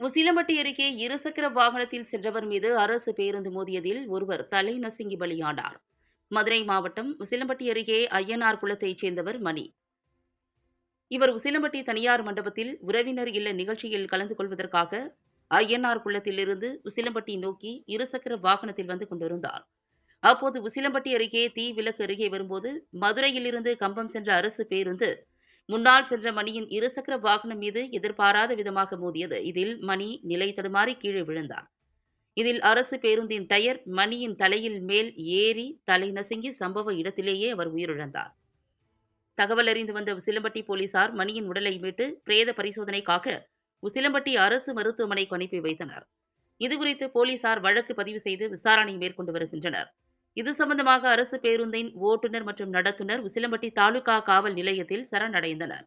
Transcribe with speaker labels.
Speaker 1: உசிலம்பட்டி அருகே இருசக்கர வாகனத்தில் சென்றவர் மீது அரசு பேருந்து மோதியதில் ஒருவர் தலை நசுங்கி பலியானார் மதுரை மாவட்டம் உசிலம்பட்டி அருகே ஐயனார் குளத்தைச் சேர்ந்தவர் மணி. இவர் உசிலம்பட்டி தனியார் மண்டபத்தில் உறவினர் இல்ல நிகழ்ச்சியில் கலந்து கொள்வதற்காக ஐயனார் குளத்திலிருந்து உசிலம்பட்டி நோக்கி இருசக்கர வாகனத்தில் வந்து கொண்டிருந்தார். அப்போது உசிலம்பட்டி அருகே தீ விளக்கு அருகே வரும்போது மதுரையிலிருந்து கம்பம் சென்ற அரசு பேருந்து முன்னால் சென்ற மணியின் இருசக்கர வாகனம் மீது எதிர்பாராத விதமாக மோதியது. இதில் மணி நிலை தடுமாறி கீழே விழுந்தார் இதில் அரசு பேருந்தின் டயர் மணியின் தலையில் மேல் ஏறி தலை நசுங்கி சம்பவ இடத்திலேயே அவர் உயிரிழந்தார். தகவல் அறிந்து வந்த உசிலம்பட்டி போலீசார் மணியின் உடலை மீட்டு பிரேத பரிசோதனைக்காக உசிலம்பட்டி அரசு மருத்துவமனைக்கு அனுப்பி வைத்தனர். இதுகுறித்து போலீசார் வழக்கு பதிவு செய்து விசாரணை மேற்கொண்டு வருகின்றனர். இது சம்பந்தமாக அரசு பேருந்தின் ஓட்டுநர் மற்றும் நடத்துனர் உசிலம்பட்டி தாலுகா காவல் நிலையத்தில் சரணடைந்தனர்.